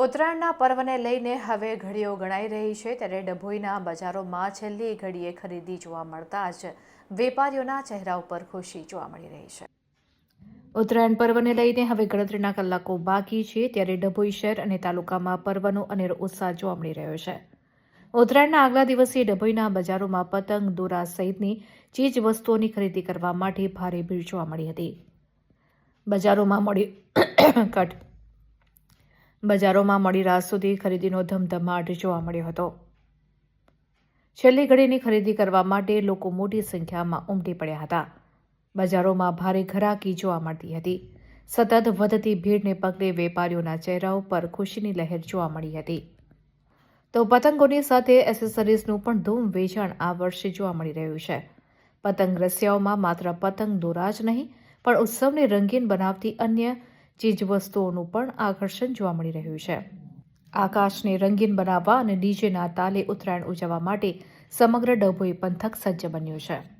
ઉત્તરાયણના પર્વને લઈને હવે ઘડીઓ ગણાઈ રહી છે ત્યારે ડભોઈના બજારોમાં છેલ્લી ઘડીએ ખરીદી જોવા મળતા જ વેપારીઓના ચહેરા ઉપર ખુશી જોવા મળી રહી છે. ઉત્તરાયણ પર્વને લઈને હવે ગણતરીના કલાકો બાકી છે ત્યારે ડભોઈ શહેર અને તાલુકામાં પર્વનો અનેરો ઉત્સાહ જોવા મળી રહ્યો છે. ઉત્તરાયણના આગલા દિવસે ડભોઈના બજારોમાં પતંગ, દોરા સહિતની ચીજ વસ્તુઓની ખરીદી કરવા માટે ભારે ભીડ જોવા મળી હતી. બજારોમાં મળી કટ બજારોમાં મોડી રાત સુધી ખરીદીનો ધમધમાટ જોવા મળ્યો હતો. છેલ્લી ઘડીની ખરીદી કરવા માટે લોકો મોટી સંખ્યામાં ઉમટી પડ્યા હતા. બજારોમાં ભારે ઘરાકી જોવા મળતી હતી. સતત વધતી ભીડને પગલે વેપારીઓના ચહેરા ઉપર ખુશીની લહેર જોવા મળી હતી. તો પતંગોની સાથે એસેસરીઝનું પણ ધૂમ વેચાણ આ વર્ષે જોવા મળી રહ્યું છે. પતંગ રસિયાઓમાં માત્ર પતંગ દોરા જ નહીં, પણ ઉત્સવને રંગીન બનાવતી અન્ય ચીજવસ્તુઓનું પણ આકર્ષણ જોવા મળી રહ્યું છે. આકાશને રંગીન બનાવવા અને ડીજેના તાલે ઉત્તરાયણ ઉજવવા માટે સમગ્ર ડભોઈ પંથક સજ્જ બન્યું છે.